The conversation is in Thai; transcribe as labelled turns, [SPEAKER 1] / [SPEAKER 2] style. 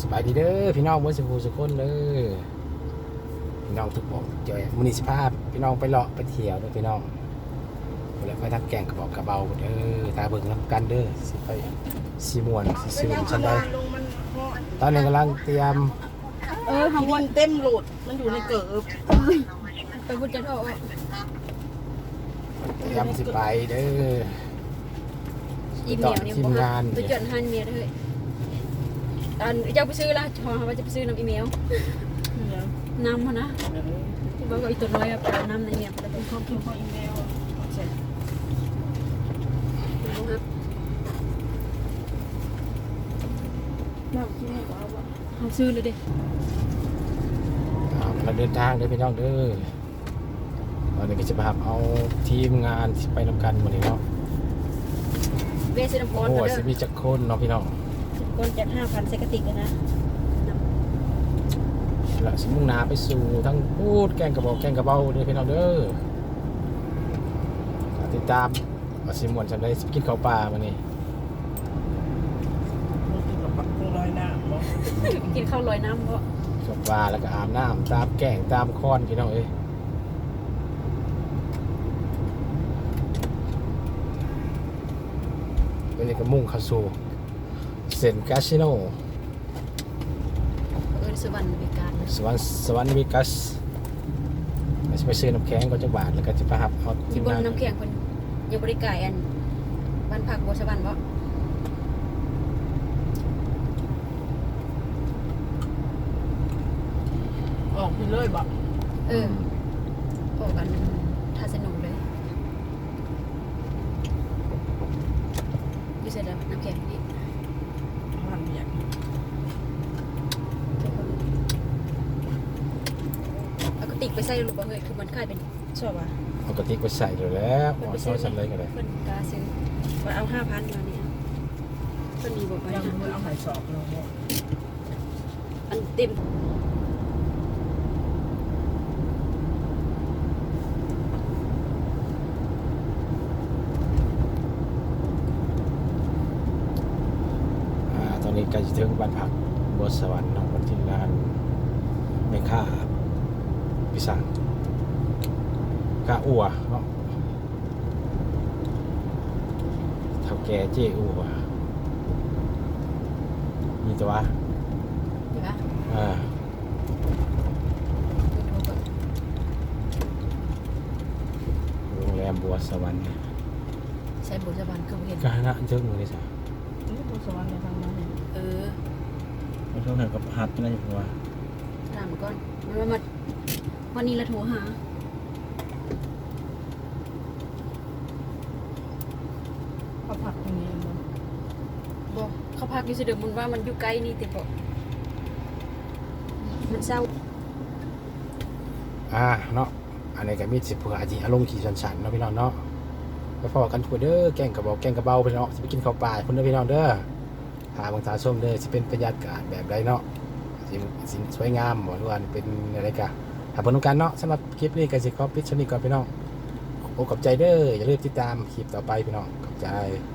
[SPEAKER 1] สบายดีเด้อพี่น้องเมื่อสักครู่สักคนเด้อพี่น้องทุกบอกเจอมุนิสิภาพ พี่น้องไปเลาะไปเที่ยวเด้อพี่น้องแล้วไปทำแกงกระบอกกระเบาเด้อตาเบิ่งน้ำกันเด้อสิไปสีม่วนสิซื้อฉันได้
[SPEAKER 2] ลงมันเหาะ
[SPEAKER 1] ตอนนี้กำลังเตรียม
[SPEAKER 3] เออ
[SPEAKER 2] ทำ
[SPEAKER 3] ทำ
[SPEAKER 2] วั
[SPEAKER 3] วัน
[SPEAKER 2] นเต็มโหลดมันอยู่ในเกิบ
[SPEAKER 3] ไปบุญจะโทษ
[SPEAKER 1] เตรียมสิไปเด้อ
[SPEAKER 3] อีเมลเนี่ย
[SPEAKER 1] ที
[SPEAKER 3] บอ
[SPEAKER 1] ม
[SPEAKER 3] ก
[SPEAKER 1] งาน
[SPEAKER 3] ไปจดหันเมียด้วยต อนเจ้าไปซื้อละชอว่าจะไปซื้อน้ำอีเมลน้ำมานะที่บอกว่าอีตัวน้อยอะไปเอาน้ำในเมียไปแล้วเป็นข้าวกิน
[SPEAKER 2] พออีเมลเสร็จ
[SPEAKER 3] ครับ
[SPEAKER 2] น้ำกินให้ก็เอาวะ
[SPEAKER 3] เอาซื้อเลยดิ
[SPEAKER 1] เอาเราเดินทางเด้อพี่น้องเด้อตอนนี้ก็จะไปหาเอาทีมงานสิไปนำกันวันนี้เนาะ
[SPEAKER 3] เวสน้ำร้อน
[SPEAKER 1] โอ้
[SPEAKER 3] กัน
[SPEAKER 1] ย
[SPEAKER 3] เด้
[SPEAKER 1] สิ
[SPEAKER 3] อ
[SPEAKER 1] มีจักคนเนาะพี่น้อง
[SPEAKER 3] คนจากห้าพันเซกติกเลยนะ
[SPEAKER 1] แล้วสิมุ่งหน้าไปสู่ทั้งพูดแกงกระบอกแกงกระเบ้าเด้อพี่น้องเด้อติดตามว่าสิม่วนจำได้สิไปกินข้าวปลามานี่
[SPEAKER 2] มันกินกับปักกุ้งลอยน้ำบ่
[SPEAKER 3] กินข้าวลอยน้ำเพราะ
[SPEAKER 1] ข้าวปลาแล้วก็อาบน้ำตามแกงตามคอนพี่น้องเอ้ยวันนี้ก็มุ่งเข้าสู่เซนคาสิโน
[SPEAKER 3] เออสวรรค์บริการ
[SPEAKER 1] สวรรค์สวรรค์วิกัสเราจะไปซื้อน้ำแข็งก็จะบาทแล้วก็จะไปหับเอาที
[SPEAKER 3] ที่
[SPEAKER 1] ม
[SPEAKER 3] บน
[SPEAKER 1] งาน
[SPEAKER 3] น้ำแข็งคนยังบริการอันบ้านพักบัวสวรรค์เพราะ
[SPEAKER 2] ออกไปเลยบ่
[SPEAKER 3] เออโอ้กันทาสนุกเลยยูเซดน้ำแข็งนี่
[SPEAKER 2] มันเบียก
[SPEAKER 3] เอากระติกไปใส่ลูกบอลเลยคือมันคล้ายเป็นชอบอะ
[SPEAKER 1] เอากระติกไปใส่เลยแล้วเอาซอสสันเลยก็ได้
[SPEAKER 3] เพิ่นกล้าซื้อว่าเอาห้าพันมาเนี่ยเพิ่นมีบอกไว้
[SPEAKER 2] ยัง
[SPEAKER 3] นะ
[SPEAKER 2] มือเอาไข่สอบลงบ่
[SPEAKER 3] อันเต็ม
[SPEAKER 1] อ่าตอ นนี้ใกล้จะถึงบ้านพักบัวสวรรค์เนาะวันที่ลานไม่ค่าพิสังค่าอัวเนาะเท่าแก่เจ้อัวมีตัว
[SPEAKER 3] เดี๋ยวนะ
[SPEAKER 1] อ่า
[SPEAKER 3] ไปโทรก่อน
[SPEAKER 1] โรงแรมบัวสวรรค์
[SPEAKER 3] ใส่บุษบันคือบ่เห็น
[SPEAKER 1] ก็นะเจ้ามือเลยสิ
[SPEAKER 2] นี่ผู้สวรรค์ในทางนั้น
[SPEAKER 3] เออ
[SPEAKER 1] ไม่ต้องถึงกับฮัทนะอยู่ว่า
[SPEAKER 3] ถามก่อนมันว่ามาวันนี้ละโทรหา
[SPEAKER 2] เขาผักตรงนี้บ่
[SPEAKER 3] บอกเขาพักอยู่สิเดิมมันว่ามันอยู่ไกลนี่ติบอกมันเศร้า
[SPEAKER 1] อ่าเนาะอันนี้ก็มีสิเผื่ออาจจะอารมณ์ขี่สันๆเนาะพี่น้องเนาะไปพอกันทั่วเด้อแกงกระบอกแกงกระเบาพี่น้องสิไปกินข้าวปลาพุ่นเด้อพี่น้องเด้อ หาบางตาส้มเด้อสิเป็นบรรยากาศแบบไรเนาะสิสิสวยงามหรือว่าเป็นอะไรกะถ้าเพิ่นต้องการเนาะสำหรับคลิปนี้ก็สิขอปิดชนี้ก่อนพี่น้องโอ้ขอบใจเด้ออย่าลืมติดตามคลิปต่อไปพี่น้องขอบใจ